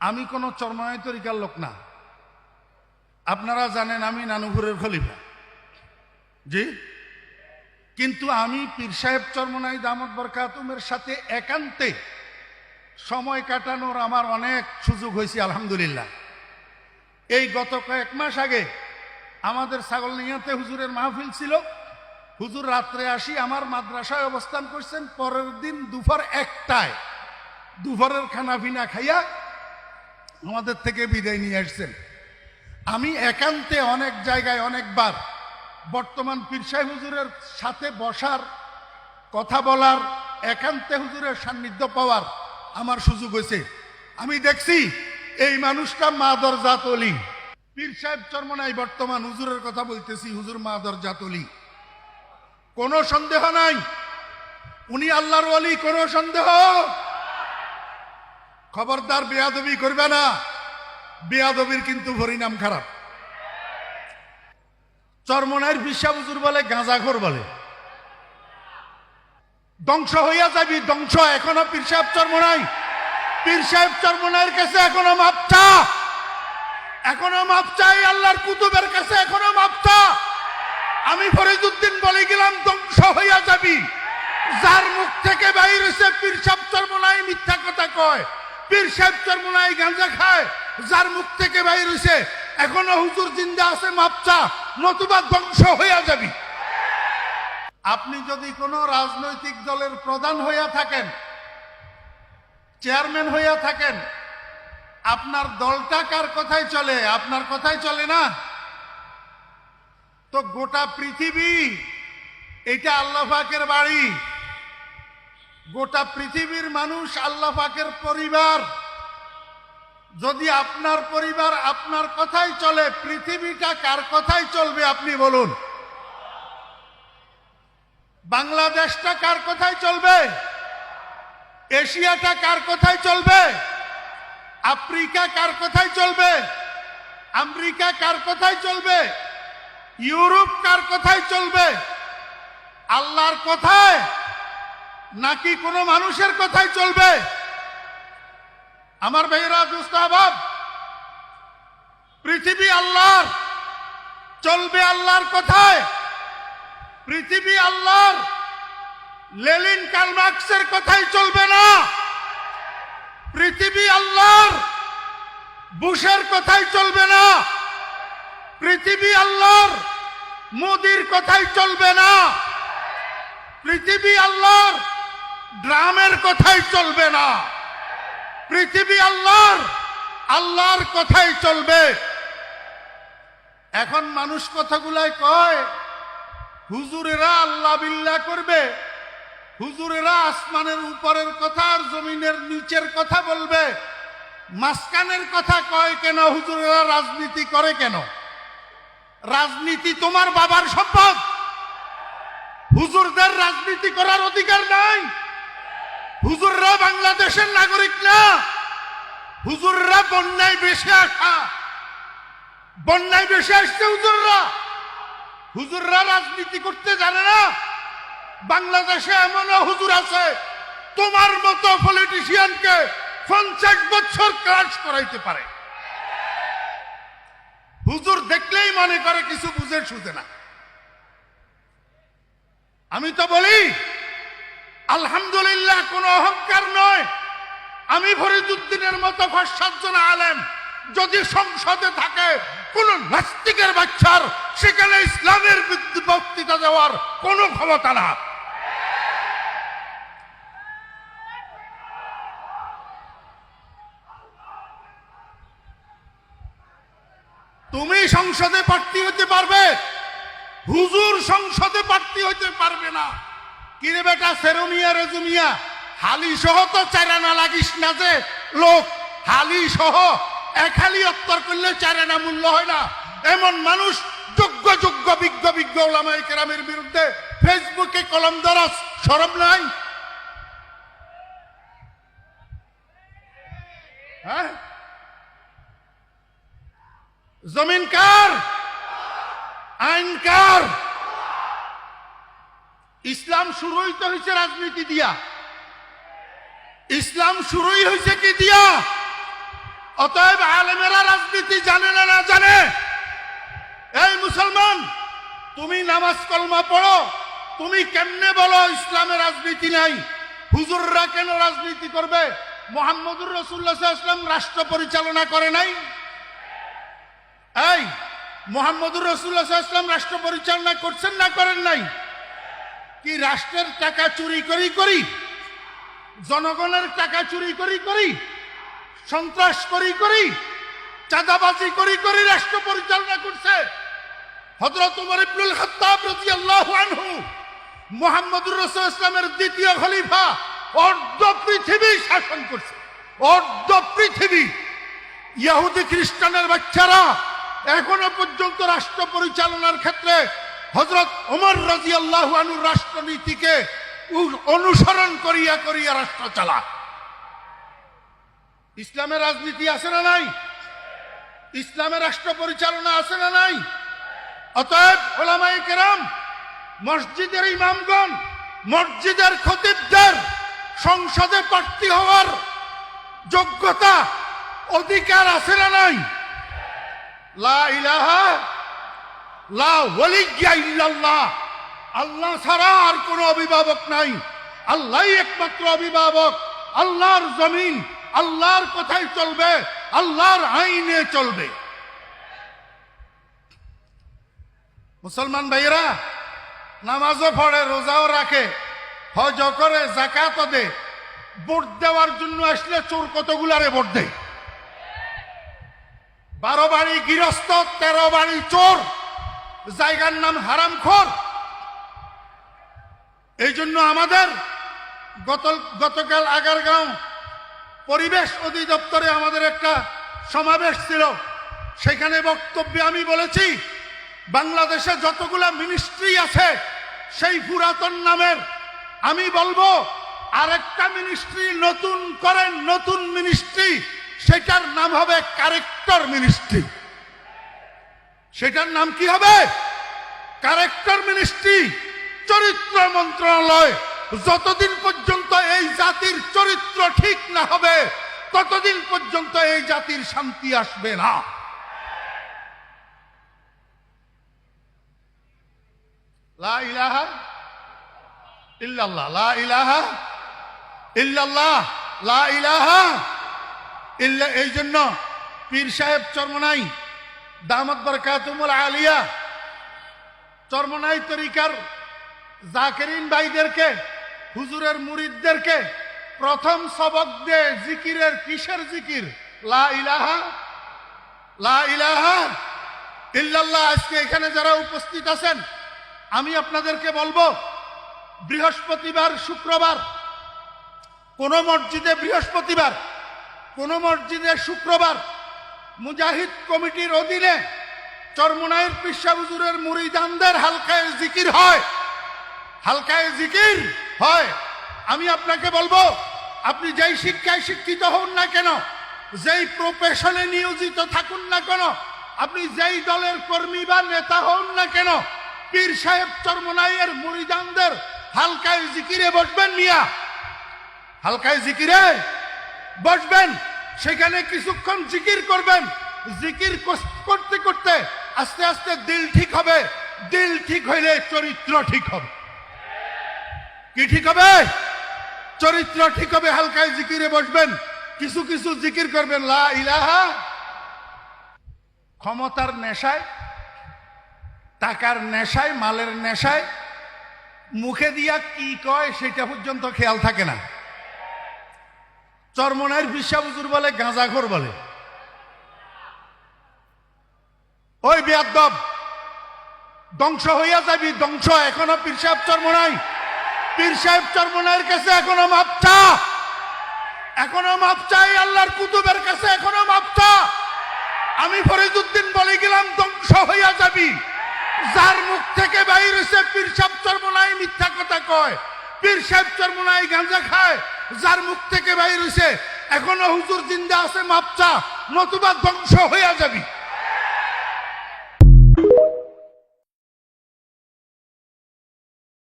আমি কোনো চরমায় তরিকার লোক না। আপনারা জানেন আমি নানুপুরের খলিফা। জি? কিন্তু আমি পীর সাহেব চরমনাই দামদ বরকাতুমের সাথে একান্তে সময় কাটানোর আমার অনেক সুযোগ হয়েছে, আলহামদুলিল্লাহ। এই গত কয়েক মাস আগে আমাদের ছাগল নিয়াতে হুজুরের মাহফিল ছিল। হুজুর রাত্রে আসি, আমার মাদ্রাসায় অবস্থান করছেন, পরের দিন দুপুর একটায়। দুপুরের খানা পিনা খাইয়া আমাদের থেকে বিদায় নিয়ে আসছেন। আমি একান্তে অনেক জায়গায় অনেকবার বর্তমান পীর সাহেব হুজুরের সাথে বসার, কথা বলার, একান্তে হুজুরের সান্নিধ্য পাওয়ার আমার সুযোগ হয়েছে। আমি দেখছি এই মানুষটা মা দরজাত অলি। পীর সাহেব চর্মনাই বর্তমান, হুজুরের কথা বলতেছি, হুজুর মা দরজাত অলি। কোনো সন্দেহ নাই। উনি আল্লাহর অলি, কোনো সন্দেহ? খবরদার বেয়াদবি করবে না। বেয়াদবির কিন্তু পরিণাম খারাপ। চরমনায়ের বিশ্বাস হুজুর বলে, গাঁজাখোর বলে। ধ্বংস হইয়া যাবি, ধ্বংস। এখনও পীর সাহেব চরমনাই। পীর সাহেব চরমনাইয়ের কাছে এখনও মাপচা। এখনও মাপচা, এই আল্লাহর কুতুবের কাছে এখনও মাপচা। আমি ফরিদুদ্দিন বলে গেলাম, ধ্বংস হইয়া যাবি। যার মুখ থেকে বাইর হইছে, পীর সাহেব চরমনাই মিথ্যা কথা কয়। পীর সাহেব চরমনাই গাঁজা খায়, যার মুখ থেকে বাইর হইছে, এখনও হুজুর জিন্দা আছে মাপচা নতুবা ধ্বংস হইয়া যাবি। আপনি যদি কোনো রাজনৈতিক দলের প্রধান হইয়া থাকেন, চেয়ারম্যান হইয়া থাকেন, আপনার দলটা কার কথাই চলে, আপনার কথাই চলে না? তো গোটা পৃথিবী, এটা আল্লাহ পাকের বাড়ি। গোটা পৃথিবীর মানুষ আল্লাহ পাকের পরিবার। যদি আপনার পরিবার আপনার কথাই চলে, পৃথিবীটা কার কথাই চলবে আপনি বলুন? বাংলাদেশটা কার কথাই চলবে? এশিয়াটা কার কথাই চলবে? আফ্রিকা কার কথাই চলবে? আমেরিকা কার কথাই চলবে? ইউরোপ কার কথাই চলবে? আল্লাহর কথায় নাকি কোনো মানুষের কথাই চলবে? আমার ভাইয়েরা দুস্তাহাব পৃথিবী আল্লাহর, চলবে আল্লাহর কথায়। পৃথিবী আল্লাহর, লেলিন কালমার্কসের কথাই চলবে না। পৃথিবী আল্লাহর, বুশের কথাই চলবে না। পৃথিবী আল্লাহর, মোদির কথাই চলবে না। পৃথিবী আল্লাহর ড্রামের কথাই চলবে না। পৃথিবী আল্লাহর আল্লাহর কথাই চলবে। এখন মানুষ কথাগুলাই কয়, হুজুরেরা আল্লাহ বিল্লাহ করবে, হুজুরেরা আসমানের উপরের কথা আর জমিনের নিচের কথা বলবে। মাঝখানের কথা কয় কেন, হুজুরেরা রাজনীতি করে কেন? রাজনীতি তোমার বাবার সম্পদ। হুজুরদের রাজনীতি করার অধিকার নাই। হুজুররা বাংলাদেশের নাগরিক না। হুজুররা বন্যায় বেশি আসা। বন্যায় বেশি আসছে হুজুররা। হুজুররা রাজনীতি করতে জানে না। বাংলাদেশে এমনও হুজুর আছে, তোমার মতো পলিটিশিয়ানকে পঞ্চাশ বছর ক্রাশ করাইতে পারে। হুজুর দেখলেই মনে করে, কিছু বুঝে সুঝে না। আমি তো বলি আলহামদুলিল্লাহ, কোনো অহংকার নয়। আমি ফরিদুদ্দিনের মতো সাতজন আলেম, যদি সংসদে থাকে, কোন নাস্তিকের বাচ্চার, সেখানে ইসলামের বক্তৃতা দেওয়ার কোনো ক্ষমতা না। তুমি সংসদে প্রার্থী হতে পারবে, হুজুর সংসদে প্রার্থী হতে পারবে না। কিরে বেটা, সেরোমিয়া রেজুমিয়া হালি সহ তো চারানা লাগিস না যে, লোক, হালি সহ। এক হালি অত্তর করলে চারানা মূল্য হয় না। এমন মানুষ, যোগ্য যোগ্য, বিজ্ঞ বিজ্ঞ ওলামাই কেরামের বিরুদ্ধে ফেসবুকে কলম দ্বারা সরব নাই? হ্যাঁ? জমিন কার? আইন কার? ইসলাম শুরুই তো হয়েছে রাজনীতি দিয়া। ইসলাম শুরুই হয়েছে কি দিয়া? অতএব আলেমেরা রাজনীতি জানে না না জানে? এই মুসলমান, তুমি নামাজ কলমা পড়ো, তুমি কেমনে বলো ইসলামে রাজনীতি নাই? হুজুররা কেন রাজনীতি করবে? মোহাম্মদুর রসুল্লাহ ইসলাম রাষ্ট্র পরিচালনা করে নাই? এই, মোহাম্মদুর রসুল্লাহ ইসলাম রাষ্ট্র পরিচালনা করছেন না করেন নাই? কি রাষ্ট্রের টাকা চুরি করি করি? জনগণের টাকা চুরি করি করি? সন্ত্রাস করি করি? চাঁদাবাজি করি করি রাষ্ট্র পরিচালনা করছে? ইসলামের দ্বিতীয় পৃথিবী শাসন করছে। পৃথিবী। ইহুদি খ্রিস্টানের বাচ্চারা এখনও পর্যন্ত রাষ্ট্র পরিচালনার ক্ষেত্রে ওমর রাদিয়াল্লাহু আনহুর রাষ্ট্রনীতিকে উ- অনুসরণ করিয়া করিয়া রাষ্ট্র চালায় ইসলামের রাজনীতি আছে না নাই? ইসলামের রাষ্ট্র পরিচালনা আছে না নাই? অতএব ওলামাই কেরাম, মসজিদের ইমামগণ, মসজিদের খতিবদের, সংসদে প্রার্থী হওয়ার যোগ্যতা, অধিকার আছে না নাই? লা ইলাহা, লা ওয়ালিয়্যা ইল্লাল্লাহ। আল্লাহ ছাড়া আর কোনো অভিভাবক নাই। আল্লাহই একমাত্র অভিভাবক। আল্লাহর জমিন, আল্লাহর কথাই চলবে, আল্লাহর আইনে চলবে। মুসলমান ভাইয়েরা, নামাজও পড়ে, রোজাও রাখে হজ করে জাকাতও দে। ভোট দেওয়ার জন্য আসলে চোর কতগুলারে ভোট দেয়? বারো বাড়ি গৃহস্থ, তেরো বাড়ি চোর, জায়গার নাম হারামখোর। এই জন্য আমাদের গত গতকাল আগারগাঁও পরিবেশ অধিদপ্তরে আমাদের একটা সমাবেশ ছিল। সেখানে বক্তব্যে আমি বলেছি, বাংলাদেশে যতগুলা মিনিস্ট্রি আছে, সেই পুরাতন নামের আমি বলব, আরেকটা মিনিস্ট্রি নতুন করেন নতুন মিনিস্ট্রি সেটার নাম হবে কারেক্টর মিনিস্ট্রি সেটার নাম কি হবে? কারেক্টর মিনিস্ট্রি চরিত্র মন্ত্রণালয়, যতদিন পর্যন্ত এই জাতির চরিত্র ঠিক না হবে, ততদিন পর্যন্ত এই জাতির শান্তি আসবে না। ইলাহা ইলাহা ইল্লাল্লাহ, লা ইলাহা ইল্লা, এই জন্য পীর সাহেব চরমনাই, দামত বরকাতুমুল আলিয়া, চরমনাই তরিকার জাকেরিন ভাইদেরকে, হুজুরের মুরিদদেরকে, প্রথম সবক দে জিকিরের কিসের জিকির? লা ইলাহা লা ইলাহা ইল্লাল্লাহ, আজকে এখানে যারা উপস্থিত আছেন, আমি আপনাদেরকে বলব, বৃহস্পতিবার, শুক্রবার, কোন মসজিদে বৃহস্পতিবার, কোন মসজিদে শুক্রবার, মুজাহিদ কমিটির অধীনে চরমনাইয়ের পিসা হুজুরের মুরিদানদের হালকায় জিকির হয়। হালকায় জিকির হয়। আমি আপনাকে বলব, আপনি যেই শিক্ষায় শিক্ষিত হন না কেন, যেই প্রফেশনে নিয়োজিত থাকুন না কেন, আপনি যেই দলের কর্মী বা নেতা হন না কেন, পীর সাহেব চরমনাইয়ের মুরিদানদের হালকায় জিকিরে বসবেন মিয়া। হালকায় জিকিরে বসবেন, সেখানে কিছুক্ষণ জিকির করবেন। জিকির করতে করতে আস্তে আস্তে দিল ঠিক হবে। দিল ঠিক হইলে চরিত্র ঠিক হবে। কি ঠিক হবে? চরিত্র ঠিক হবে, হালকায় জিকিরে বসবেন। কিছু কিছু জিকির করবেন, লা ইলাহা। ক্ষমতার নেশায়, টাকার নেশায়, মালের নেশায়, মুখে দিয়া কি কয় সেটা পর্যন্ত খেয়াল থাকে না। চরমনাইয়ের বিশ্বা বুজুর বলে, গাঁজাখোর বলে। ওই বেয়াদব ধ্বংস হইয়া যাবি, ধ্বংস। এখনও পীর সাহেব চরমনাই। পীর সাহেব চরমনাইয়ের কাছে এখনও মাপ চা এখনও মাপ চাই আল্লাহর কুতুবের কাছে এখনও মাপ চা আমি ফরিদুদ্দিন বলে গেলাম, ধ্বংস হইয়া যাবি। যার মুখ থেকে বাইর হইছে পীর সাহেব চরমনাই মিথ্যা কথা কয়। পীর সাহেব চরমনাই গাঁজা খায়, যার মুখ থেকে বাইর হইছে। এখনও হুজুর জিন্দা আছে মাপচা, নতুবা ধ্বংস হইয়া যাবি।